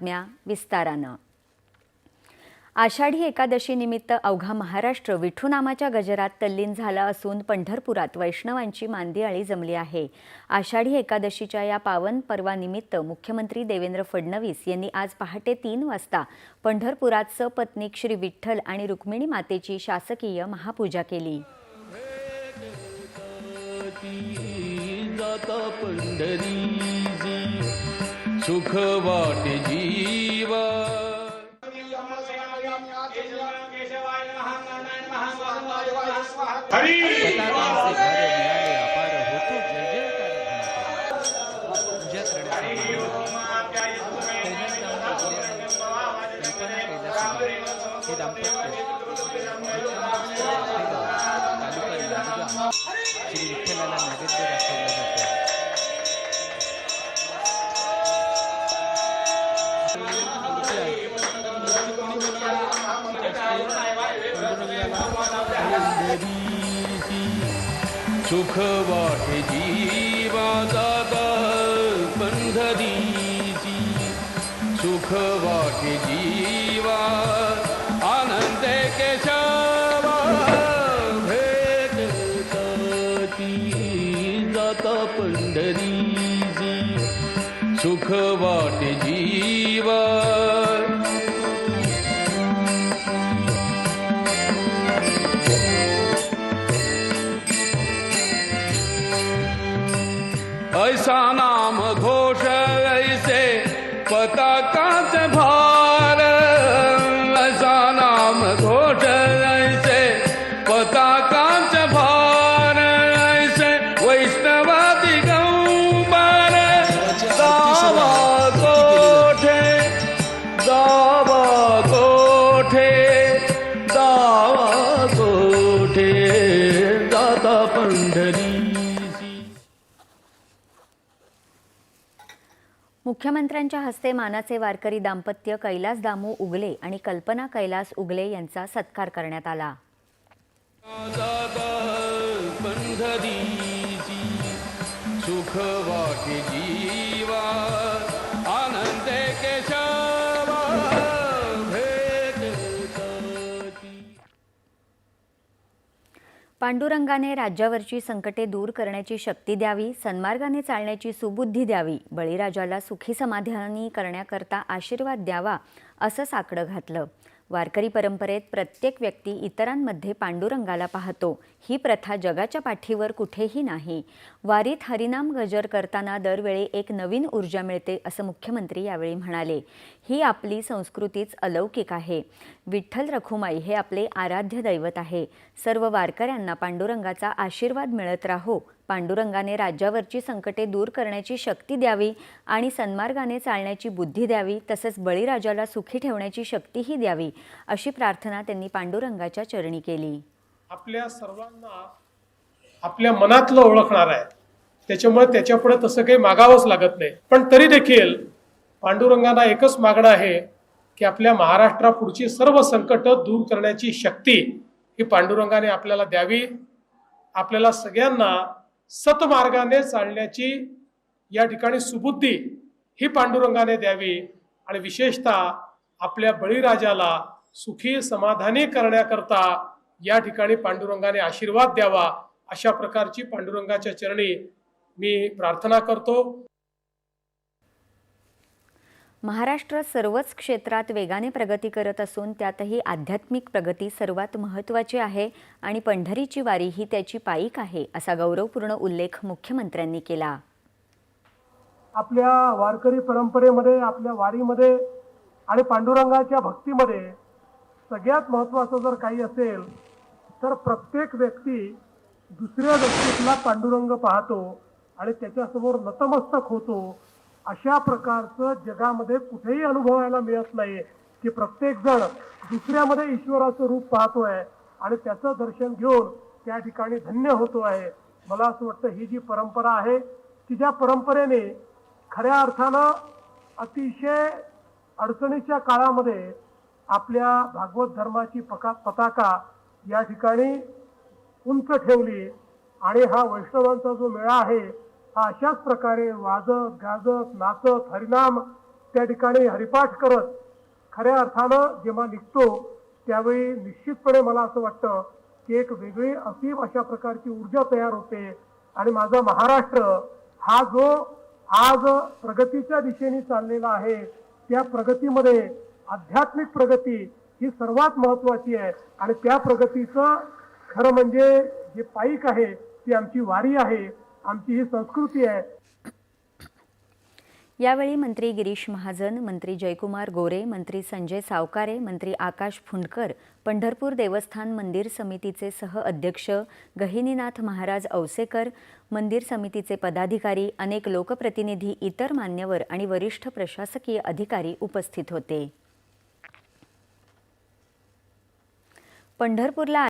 बातम्या विस्तारानं. आषाढी एकादशीनिमित्त अवघा महाराष्ट्र विठ्ठुनामाच्या गजरात तल्लीन झाला असून पंढरपुरात वैष्णवांची मांदियाळी जमली आहे. आषाढी एकादशीच्या या पावन पर्वानिमित्त मुख्यमंत्री देवेंद्र फडणवीस यांनी आज पहाटे तीन वाजता पंढरपुरात सपत्नीक श्री विठ्ठल आणि रुक्मिणी मातेची शासकीय महापूजा केली. पंढरी सुख वाटे जीवा। पताकांचे भारे मिळाले सुख वाटे जीवा जाता पंढरीजी सुख वाटे जीवा आनंद केशवा भेटताती जाता पंढरीजी सुख वाटे जीवा ऐसा नाम घोष ऐसे पताकाच भार ऐसा नाम घोष ऐसे पताकाच भार ऐसे वैष्णवादी गौबार दावा कोठे दावा मुख्यमंत्र्यांच्या हस्ते मानाचे वारकरी दाम्पत्य कैलास दामू उगले आणि कल्पना कैलास उगले यांचा सत्कार करण्यात आला. सुख वाटे जीवा आनंद पांडुरंगाने राज्यावरची संकटे दूर करण्याची शक्ती द्यावी सन्मार्गाने चालण्याची सुबुद्धी द्यावी बळीराजाला सुखी समाधानी करण्याकरता आशीर्वाद द्यावा असं साकडं घातलं. वारकरी परंपरेत प्रत्येक व्यक्ती इतरांमध्ये पांडुरंगाला पाहतो. ही प्रथा जगाच्या पाठीवर कुठेही नाही. वारीत हरिनाम गजर करताना दरवेळी एक नवीन ऊर्जा मिळते असं मुख्यमंत्री यावेळी म्हणाले. ही आपली संस्कृतीच अलौकिक आहे. विठ्ठल रखुमाई हे आपले आराध्य दैवत आहे. सर्व वारकऱ्यांना पांडुरंगाचा आशीर्वाद मिळत राहो पांडुरंगाने राज्यावरची संकटे दूर करण्याची शक्ती द्यावी आणि सन्मार्गाने चालण्याची बुद्धी द्यावी तसंच बळीराजाला सुखी ठेवण्याची शक्तीही द्यावी अशी प्रार्थना त्यांनी पांडुरंगाच्या चरणी केली. आपल्या सर्वांना आपल्या मनातलं ओळखणार आहे. त्याच्यामुळे त्याच्यापुढे तसं काही मागावंच लागत नाही. पण तरी देखील पांडुरंगाना एकच मागणं आहे की आपल्या महाराष्ट्रापुढची सर्व संकट दूर करण्याची शक्ती ही पांडुरंगाने आपल्याला द्यावी. आपल्याला सगळ्यांना सतमार्गाने चालण्याची या ठिकाणी सुबुद्धी ही पांडुरंगाने द्यावी आणि विशेषतः आपल्या बळीराजाला सुखी समाधानी करण्याकरता या ठिकाणी पांडुरंगाने आशीर्वाद द्यावा अशा प्रकारची पांडुरंगाच्या चरणी मी प्रार्थना करतो. महाराष्ट्र सर्वच क्षेत्रात वेगाने प्रगती करत असून त्यातही आध्यात्मिक प्रगती सर्वात महत्त्वाची आहे आणि पंढरीची वारी ही त्याची पाईक आहे असा गौरवपूर्ण उल्लेख मुख्यमंत्र्यांनी केला. आपल्या वारकरी परंपरेमध्ये आपल्या वारीमध्ये आणि पांडुरंगाच्या भक्तीमध्ये सगळ्यात महत्त्वाचं जर काही असेल तर प्रत्येक व्यक्ती दुसऱ्या व्यक्तीतला पांडुरंग पाहतो आणि त्याच्यासमोर नतमस्तक होतो. अशा प्रकारचं जगामध्ये कुठेही अनुभवायला मिळत नाही की प्रत्येक जण दुसऱ्यामध्ये ईश्वराचं रूप पाहतोय आणि त्याचं दर्शन घेऊन त्या ठिकाणी धन्य होतो आहे मला असं वाटतं ही जी परंपरा आहे की ज्या परंपरेने खऱ्या अर्थानं अतिशय अडचणीच्या काळामध्ये आपल्या भागवत धर्माची पका पताका या ठिकाणी उंच ठेवली आणि हा वैष्णवांचा जो मेळा आहे अशाच प्रकारे वाजत गाजत नाचत हरिनाम त्या ठिकाणी हरिपाठ करत खऱ्या अर्थानं जेव्हा निघतो त्यावेळी निश्चितपणे मला असं वाटतं की एक वेगळी असीम अशा प्रकारची ऊर्जा तयार होते. आणि माझा महाराष्ट्र हा जो आज प्रगतीच्या दिशेने चाललेला आहे त्या प्रगतीमध्ये आध्यात्मिक प्रगती ही सर्वात महत्वाची आहे. आणि त्या प्रगतीचं खरं म्हणजे जे पाईक आहे ती आमची वारी आहे. आमची ही संस्कृती आहे. यावेळी मंत्री गिरीश महाजन मंत्री जयकुमार गोरे मंत्री संजय सावकारे मंत्री आकाश फुंडकर पंढरपूर देवस्थान मंदिर समितीचे सह अध्यक्ष गहिनीनाथ महाराज औसेकर मंदिर समितीचे पदाधिकारी अनेक लोकप्रतिनिधी इतर मान्यवर आणि वरिष्ठ प्रशासकीय अधिकारी उपस्थित होते. पंढरपूरला